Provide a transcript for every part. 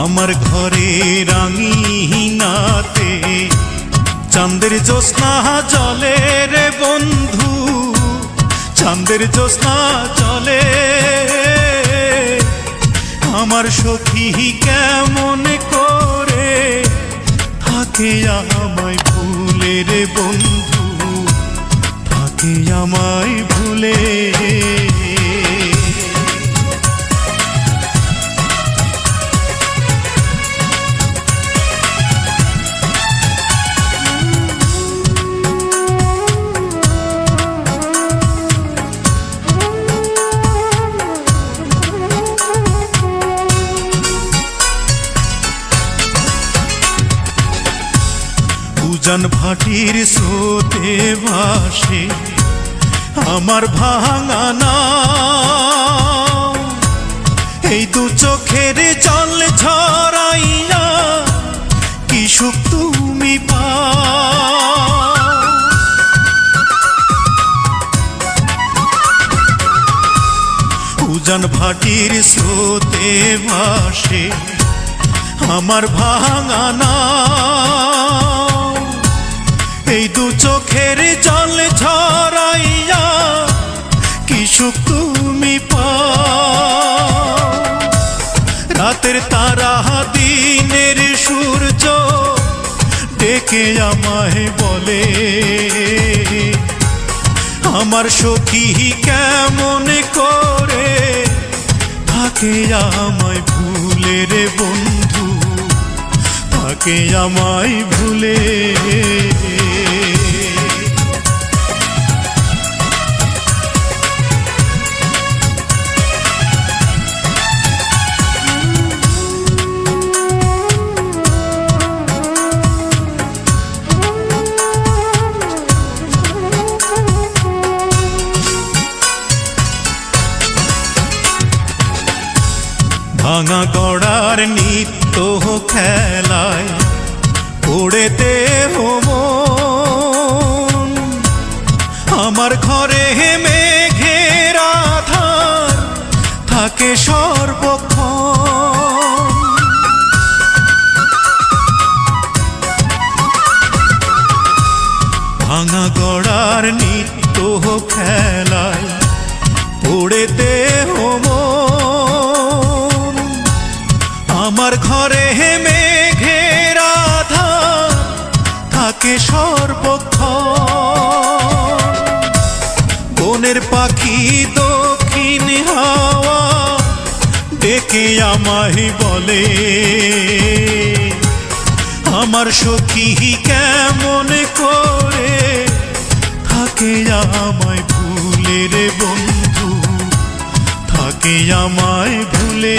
আমার ঘরে রাঙিনাতে। চাঁদের জ্যোৎস্না জলে রে বন্ধু, চাঁদের জ্যোৎস্না চলে আমার সখী কেমন করে থাকে আমায় ভুলে রে বন্ধু, থাকে আমায় ভুলে। উজান ভাটির স্রোতে ভাসে আমার ভাঙানা এই দু চোখের জল ঝরাইয়া কি সুখ তুমি পা উজান ভাটির স্রোতে ভাসে আমার ভাঙানা রাতের তারা দিনের সূর্য ডেকে আমায় বলে, আমার সখী কেমন করে থাকে আমায় ভুলে রে বন্ধু, থাকে আমায় ভুলে ভাঙা গড়ার নিত্য খেলায় পড়েতে হোম আমার ঘরে হেমে ঘেরা ধার থাকে সর্বক্ষণ। ভাঙা গড়ার নিত্য খেলায় পড়েতে হোম আমার ঘরে মেঘের আধার, থাকে সর্বক্ষ বনের পাখি দক্ষিণ হাওয়া ডেকে আমায় বলে, আমার সখী কেমন করে থাকে আমায় ভুলে রে বন্ধু, থাকে আমায় ভুলে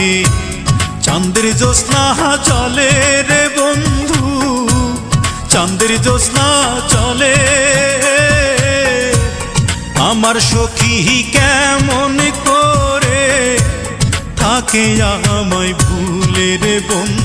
রাঙিনাতে চাঁদের জ্যোৎস্না চলে রে বন্ধু, চাঁদের জ্যোৎস্না চলে। আমার সখী কেমন করে তাকে আমায় ভুলে রে বন্ধু।